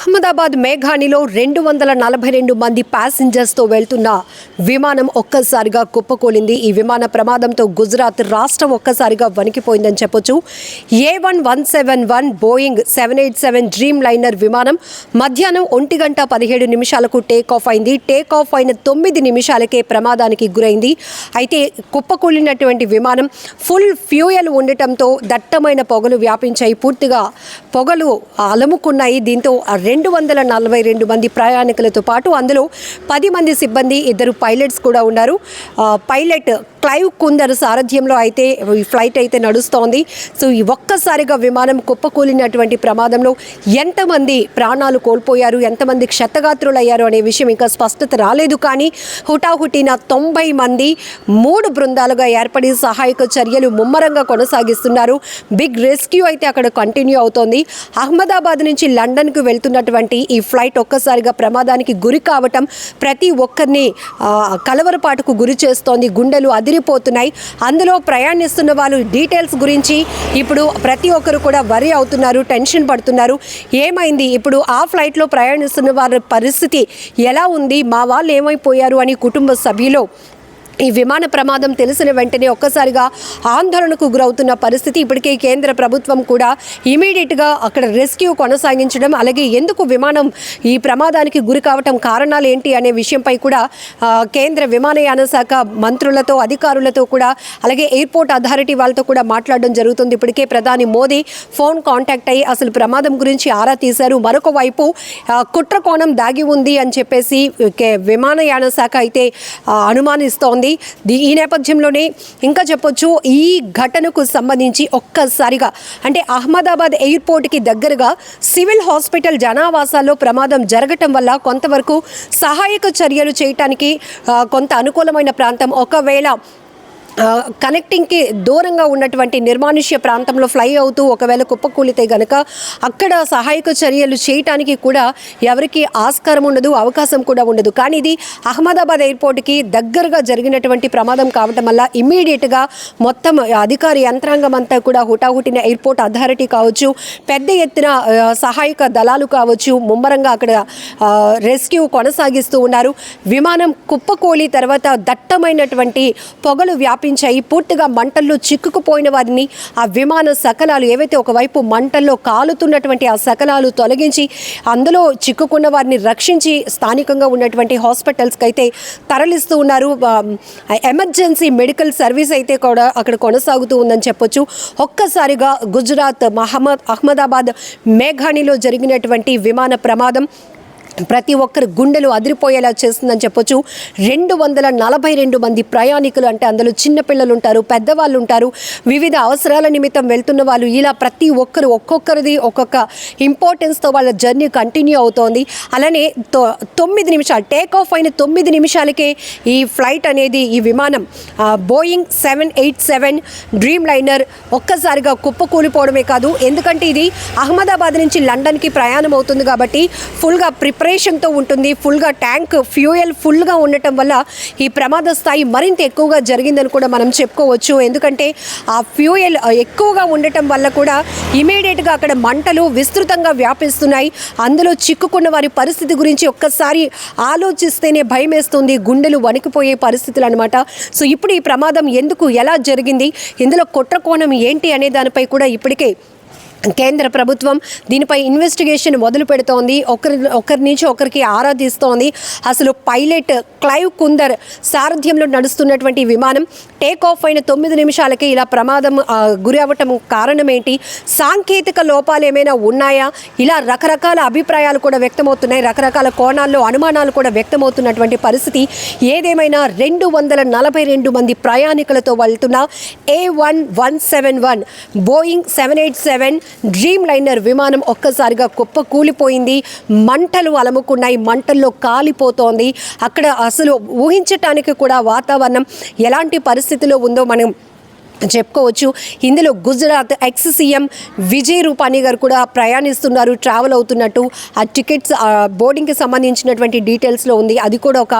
Ach Ahmedabad మేఘానిలో రెండు వందల నలభై రెండు మంది ప్యాసింజర్స్తో వెళ్తున్న విమానం ఒక్కసారిగా కుప్పకూలింది. ఈ విమాన ప్రమాదంతో గుజరాత్ రాష్ట్రం ఒక్కసారిగా వణికిపోయిందని చెప్పొచ్చు. A one one seven one Boeing seven eight seven Dreamliner విమానం మధ్యాహ్నం ఒంటి గంట పదిహేడు నిమిషాలకు టేక్ ఆఫ్ అయింది. టేక్ ఆఫ్ అయిన తొమ్మిది నిమిషాలకే ప్రమాదానికి గురైంది. అయితే కుప్పకూలినటువంటి విమానం ఫుల్ ఫ్యూయల్ ఉండటంతో దట్టమైన పొగలు వ్యాపించాయి. పూర్తిగా పొగలు అలముకున్నాయి. దీంతో రెండు వందల నలభై రెండు మంది ప్రయాణికులతో పాటు అందులో పది మంది సిబ్బంది ఇద్దరు పైలట్స్ కూడా ఉన్నారు. పైలట్ క్లైవ్ కుందర్ సారథ్యంలో అయితే ఈ ఫ్లైట్ అయితే నడుస్తోంది. సో ఈ ఒక్కసారిగా విమానం కుప్పకూలినటువంటి ప్రమాదంలో ఎంతమంది ప్రాణాలు కోల్పోయారు ఎంతమంది క్షతగాత్రులు అయ్యారు అనే విషయం ఇంకా స్పష్టత రాలేదు. కానీ హుటాహుటిన తొంభై మంది మూడు బృందాలుగా ఏర్పడి సహాయక చర్యలు ముమ్మరంగా కొనసాగిస్తున్నారు. బిగ్ రెస్క్యూ అయితే అక్కడ కంటిన్యూ అవుతోంది. అహ్మదాబాద్ నుంచి లండన్కు వెళ్తున్నటువంటి ఈ ఫ్లైట్ ఒక్కసారిగా ప్రమాదానికి గురి కావటం ప్రతి ఒక్కరిని కలవరపాటుకు గురి చేస్తోంది. గుండెలు అదిరిపోతున్నాయి అందులో ప్రయాణిస్తున్న వాళ్ళు డీటెయిల్స్ గురించి ఇప్పుడు ప్రతి ఒక్కరు కూడా వరి అవుతున్నారు టెన్షన్ పడుతున్నారు. ఏమైంది? ఇప్పుడు ఆ ఫ్లైట్లో ప్రయాణిస్తున్న వారి పరిస్థితి ఎలా ఉంది? మా వాళ్ళు ఏమైపోయారు? అని కుటుంబ సభ్యులు ఈ విమాన ప్రమాదం తెలిసిన వెంటనే ఒక్కసారిగా ఆందోళనకు గురవుతున్న పరిస్థితి ఇప్పటికే కేంద్ర ప్రభుత్వం కూడా ఇమీడియట్గా అక్కడ రెస్క్యూ కొనసాగించడం అలాగే ఎందుకు విమానం ఈ ప్రమాదానికి గురి కావటం కారణాలు ఏంటి అనే విషయంపై కూడా కేంద్ర విమానయాన శాఖ మంత్రులతో అధికారులతో కూడా అలాగే ఎయిర్పోర్ట్ అథారిటీ వాళ్ళతో కూడా మాట్లాడడం జరుగుతుంది. ఇప్పటికే ప్రధాని మోదీ ఫోన్ కాంటాక్ట్ అయ్యి అసలు ప్రమాదం గురించి ఆరా తీశారు. మరొక వైపు కుట్రకోణం కుట్ర కోణం దాగి ఉంది అని చెప్పేసి కే- విమానయాన శాఖ అయితే అనుమానిస్తోంది. దీ- ఈ నేపథ్యంలోనే ఇంకా చెప్పొచ్చు ఈ ఘటనకు సంబంధించి ఒక్కసారిగా అంటే అహ్మదాబాద్ ఎయిర్పోర్ట్కి దగ్గరగా సివిల్ హాస్పిటల్ జనావాసాల్లో ప్రమాదం జరగటం వల్ల కొంతవరకు సహాయక చర్యలు చేయటానికి కొంత అనుకూలమైన ప్రాంతం. ఒకవేళ కనెక్టింగ్కి దూరంగా ఉన్నటువంటి నిర్మానుష్య ప్రాంతంలో ఫ్లై అవుతూ ఒకవేళ కుప్పకూలితే గనక అక్కడ సహాయక చర్యలు చేయటానికి కూడా ఎవరికి ఆస్కారం ఉండదు అవకాశం కూడా ఉండదు. కానీ ఇది అహ్మదాబాద్ ఎయిర్పోర్ట్కి దగ్గరగా జరిగినటువంటి ప్రమాదం కావటం వల్ల ఇమ్మీడియట్గా మొత్తం అధికార యంత్రాంగం అంతా కూడా హుటాహుటిన ఎయిర్పోర్ట్ అథారిటీ కావచ్చు పెద్ద ఎత్తున సహాయక దళాలు కావచ్చు ముమ్మరంగా అక్కడ రెస్క్యూ కొనసాగిస్తూ ఉన్నారు. విమానం కుప్పకూలి తర్వాత దట్టమైనటువంటి పొగలు వ్యాపి వ్యాపించాయి. పూర్తిగా మంటల్లో చిక్కుకుపోయిన వారిని ఆ విమాన సకలాలు ఏవైతే ఒకవైపు మంటల్లో కాలుతున్నటువంటి ఆ సకలాలు తొలగించి అందులో చిక్కుకున్న వారిని రక్షించి స్థానికంగా ఉన్నటువంటి హాస్పిటల్స్కి అయితే తరలిస్తూ ఉన్నారు. ఎమర్జెన్సీ మెడికల్ సర్వీస్ అయితే కూడా అక్కడ కొనసాగుతూ ఉందని చెప్పొచ్చు. ఒక్కసారిగా గుజరాత్ మహమ్మద్ అహ్మదాబాద్ మేఘానిలో జరిగినటువంటి విమాన ప్రమాదం ప్రతి ఒక్కరి గుండెలు అదిరిపోయేలా చేస్తుందని చెప్పొచ్చు. రెండు వందల నలభై రెండు మంది ప్రయాణికులు అంటే అందులో చిన్నపిల్లలు ఉంటారు పెద్దవాళ్ళు ఉంటారు వివిధ అవసరాల నిమిత్తం వెళ్తున్న వాళ్ళు ఇలా ప్రతి ఒక్కరు ఒక్కొక్కరిది ఒక్కొక్క ఇంపార్టెన్స్తో వాళ్ళ జర్నీ కంటిన్యూ అవుతోంది. అలానే తొ- తొమ్మిది నిమిషాలు టేక్ ఆఫ్ అయిన తొమ్మిది నిమిషాలకే ఈ ఫ్లైట్ అనేది ఈ విమానం Boeing seven eight seven Dreamliner ఒక్కసారిగా కుప్పకూలిపోవడమే కాదు. ఎందుకంటే ఇది అహ్మదాబాద్ నుంచి లండన్కి ప్రయాణం అవుతుంది కాబట్టి ఫుల్గా ప్రిపేర్ ప్రిపరేషన్తో ఉంటుంది. ఫుల్గా ట్యాంక్ ఫ్యూయల్ ఫుల్గా ఉండటం వల్ల ఈ ప్రమాద స్థాయి మరింత ఎక్కువగా జరిగిందని కూడా మనం చెప్పుకోవచ్చు. ఎందుకంటే ఆ ఫ్యూయల్ ఎక్కువగా ఉండటం వల్ల కూడా ఇమీడియట్గా అక్కడ మంటలు విస్తృతంగా వ్యాపిస్తున్నాయి. అందులో చిక్కుకున్న వారి పరిస్థితి గురించి ఒక్కసారి ఆలోచిస్తేనే భయం వేస్తుంది గుండెలు వణికిపోయే పరిస్థితులు అనమాట సో ఇప్పుడు ఈ ప్రమాదం ఎందుకు ఎలా జరిగింది? ఇందులో కుట్ర కోణం ఏంటి అనే దానిపై కూడా ఇప్పటికే కేంద్ర ప్రభుత్వం దీనిపై ఇన్వెస్టిగేషన్ మొదలు పెడుతోంది. ఒకరి ఒకరి నుంచి ఒకరికి ఆరా తీస్తోంది. అసలు పైలట్ క్లైవ్ కుందర్ సారథ్యంలో నడుస్తున్నటువంటి విమానం టేక్ ఆఫ్ అయిన తొమ్మిది నిమిషాలకే ఇలా ప్రమాదం గురి అవ్వటం కారణం ఏంటి సాంకేతిక లోపాలు ఏమైనా ఉన్నాయా? ఇలా రకరకాల అభిప్రాయాలు కూడా వ్యక్తమవుతున్నాయి. రకరకాల కోణాల్లో అనుమానాలు కూడా వ్యక్తమవుతున్నటువంటి పరిస్థితి. ఏదేమైనా రెండు వందల నలభై రెండు మంది ప్రయాణికులతో వెళ్తున్న A one one seven one Boeing seven eight seven Dreamliner విమానం ఒక్కసారిగా కుప్ప కూలిపోయింది. మంటలు అలముకున్నాయి. మంటల్లో కాలిపోతోంది. అక్కడ అసలు ఊహించటానికి కూడా వాతావరణం ఎలాంటి పరిస్థితిలో ఉందో మనం చెప్పుకోవచ్చు. ఇందులో గుజరాత్ ఎక్స్ సీఎం విజయ్ రూపానీ గారు కూడా ప్రయాణిస్తున్నారు ట్రావెల్ అవుతున్నట్టు. ఆ టికెట్స్ ఆ బోర్డింగ్కి సంబంధించినటువంటి డీటెయిల్స్లో ఉంది. అది కూడా ఒక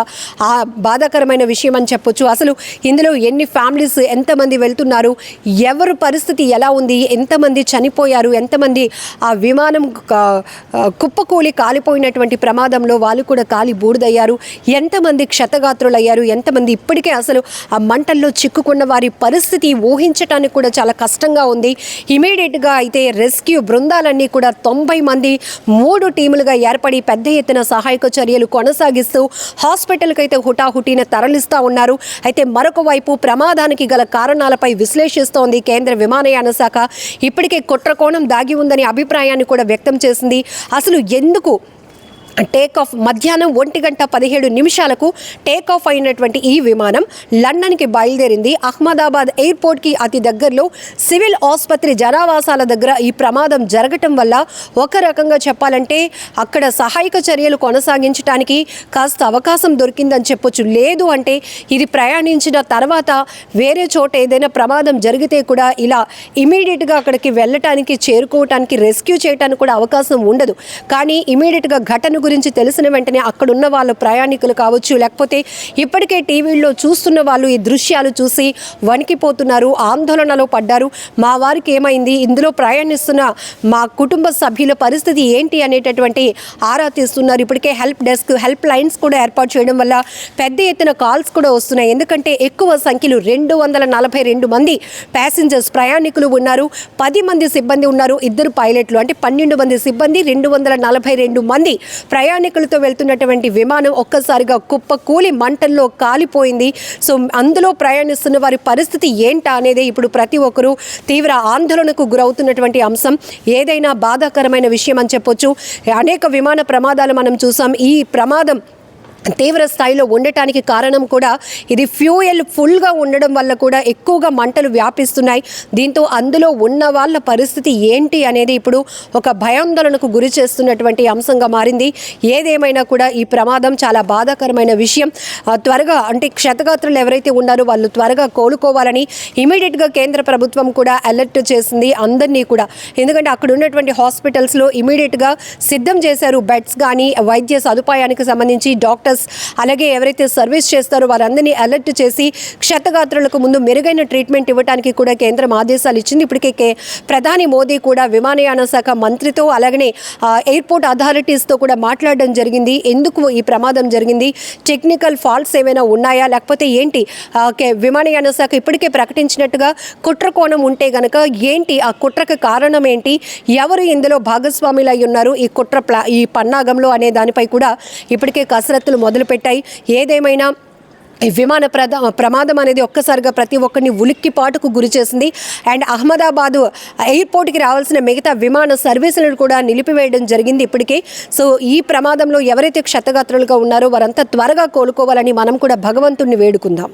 బాధాకరమైన విషయం అని చెప్పొచ్చు. అసలు ఇందులో ఎన్ని ఫ్యామిలీస్ ఎంతమంది వెళ్తున్నారు ఎవరు పరిస్థితి ఎలా ఉంది ఎంతమంది చనిపోయారు ఎంతమంది ఆ విమానం కుప్పకూలి కాలిపోయినటువంటి ప్రమాదంలో వాళ్ళు కూడా కాలి బూడిదయ్యారు. ఎంతమంది క్షతగాత్రులయ్యారు ఎంతమంది ఇప్పటికే అసలు ఆ మంటల్లో చిక్కుకున్న వారి పరిస్థితి ఊహించటానికి కూడా చాలా కష్టంగా ఉంది. ఇమీడియట్గా అయితే రెస్క్యూ బృందాలన్నీ కూడా తొంభై మంది మూడు టీములుగా ఏర్పడి పెద్ద ఎత్తున సహాయక చర్యలు కొనసాగిస్తూ హాస్పిటల్కి అయితే హుటాహుటిన తరలిస్తూ ఉన్నారు. అయితే మరొక వైపు ప్రమాదానికి గల కారణాలపై విశ్లేషిస్తోంది కేంద్ర విమానయాన శాఖ. ఇప్పటికే కుట్రకోణం దాగి ఉందని అభిప్రాయాన్ని కూడా వ్యక్తం చేసింది. అసలు ఎందుకు టేక్ ఆఫ్ మధ్యాహ్నం ఒంటి గంట పదిహేడు నిమిషాలకు టేక్ ఆఫ్ అయినటువంటి ఈ విమానం లండన్కి బయలుదేరింది. అహ్మదాబాద్ ఎయిర్పోర్ట్కి అతి దగ్గరలో సివిల్ ఆసుపత్రి జనావాసాల దగ్గర ఈ ప్రమాదం జరగటం వల్ల ఒక రకంగా చెప్పాలంటే అక్కడ సహాయక చర్యలు కొనసాగించడానికి కాస్త అవకాశం దొరికిందని చెప్పొచ్చు. లేదు అంటే ఇది ప్రయాణించిన తర్వాత వేరే చోట ఏదైనా ప్రమాదం జరిగితే కూడా ఇలా ఇమీడియట్గా అక్కడికి వెళ్ళటానికి చేరుకోవటానికి రెస్క్యూ చేయడానికి కూడా అవకాశం ఉండదు. కానీ ఇమీడియట్గా ఘటన గురించి తెలిసిన వెంటనే అక్కడున్న వాళ్ళు ప్రయాణికులు కావచ్చు లేకపోతే ఇప్పటికే టీవీల్లో చూస్తున్న వాళ్ళు ఈ దృశ్యాలు చూసి వణికిపోతున్నారు ఆందోళనలో పడ్డారు. మా వారికి ఏమైంది? ఇందులో ప్రయాణిస్తున్న మా కుటుంబ సభ్యుల పరిస్థితి ఏంటి అనేటటువంటి ఆరా తీస్తున్నారు. ఇప్పటికే హెల్ప్ డెస్క్ హెల్ప్ లైన్స్ కూడా ఏర్పాటు చేయడం వల్ల పెద్ద ఎత్తున కాల్స్ కూడా వస్తున్నాయి. ఎందుకంటే ఎక్కువ సంఖ్యలో రెండు వందల నలభై రెండు మంది ప్యాసింజర్స్ ప్రయాణికులు ఉన్నారు. పది మంది సిబ్బంది ఉన్నారు. ఇద్దరు పైలట్లు అంటే పన్నెండు మంది సిబ్బంది రెండు వందల నలభై రెండు మంది ప్రయాణికులతో వెళ్తున్నటువంటి విమానం ఒక్కసారిగా కుప్ప కూలి మంటల్లో కాలిపోయింది. సో అందులో ప్రయాణిస్తున్న వారి పరిస్థితి ఏంటా అనేది ఇప్పుడు ప్రతి ఒక్కరూ తీవ్ర ఆందోళనకు గురవుతున్నటువంటి అంశం. ఏదైనా బాధాకరమైన విషయం అని చెప్పొచ్చు. అనేక విమాన ప్రమాదాలు మనం చూసాం. ఈ ప్రమాదం తీవ్ర స్థాయిలో ఉండటానికి కారణం కూడా ఇది ఫ్యూయల్ ఫుల్గా ఉండడం వల్ల కూడా ఎక్కువగా మంటలు వ్యాపిస్తున్నాయి. దీంతో అందులో ఉన్న వాళ్ళ పరిస్థితి ఏంటి అనేది ఇప్పుడు ఒక భయాందోళనకు గురి చేస్తున్నటువంటి అంశంగా మారింది. ఏదేమైనా కూడా ఈ ప్రమాదం చాలా బాధాకరమైన విషయం. త్వరగా అంటే క్షతగాత్రులు ఎవరైతే ఉన్నారో వాళ్ళు త్వరగా కోలుకోవాలని ఇమీడియట్గా కేంద్ర ప్రభుత్వం కూడా అలర్ట్ చేసింది అందరినీ కూడా. ఎందుకంటే అక్కడ ఉన్నటువంటి హాస్పిటల్స్లో ఇమీడియట్గా సిద్ధం చేశారు బెడ్స్ కానీ వైద్య సదుపాయానికి సంబంధించి డాక్టర్స్ అలాగే ఎవరైతే సర్వీస్ చేస్తారో వారందరినీ అలర్ట్ చేసి క్షతగాత్రులకు ముందు మెరుగైన ట్రీట్మెంట్ ఇవ్వడానికి కూడా కేంద్రం ఆదేశాలు ఇచ్చింది. ఇప్పటికే ప్రధాని మోదీ కూడా విమానయాన శాఖ మంత్రితో అలాగనే ఎయిర్పోర్ట్ అథారిటీస్తో కూడా మాట్లాడడం జరిగింది. ఎందుకు ఈ ప్రమాదం జరిగింది? టెక్నికల్ ఫాల్ట్స్ ఏమైనా ఉన్నాయా? లేకపోతే ఏంటి? విమానయాన శాఖ ఇప్పటికే ప్రకటించినట్టుగా కుట్ర కోణం ఉంటే గనక ఏంటి? ఆ కుట్రకు కారణం ఏంటి? ఎవరు ఇందులో భాగస్వాములు అయి ఉన్నారు? ఈ కుట్ర ప్లా ఈ పన్నాగంలో అనే దానిపై కూడా ఇప్పటికే కసరత్తులు మొదలుపెట్టాయి. ఏదేమైనా విమాన ప్రద ప్రమాదం అనేది ఒక్కసారిగా ప్రతి ఒక్కరిని ఉలిక్కి పాటుకు గురి చేసింది. అండ్ అహ్మదాబాదు ఎయిర్పోర్ట్కి రావాల్సిన మిగతా విమాన సర్వీసులను కూడా నిలిపివేయడం జరిగింది ఇప్పటికే. సో ఈ ప్రమాదంలో ఎవరైతే క్షతగాత్రులుగా ఉన్నారో వారంతా త్వరగా కోలుకోవాలని మనం కూడా భగవంతుణ్ణి వేడుకుందాం.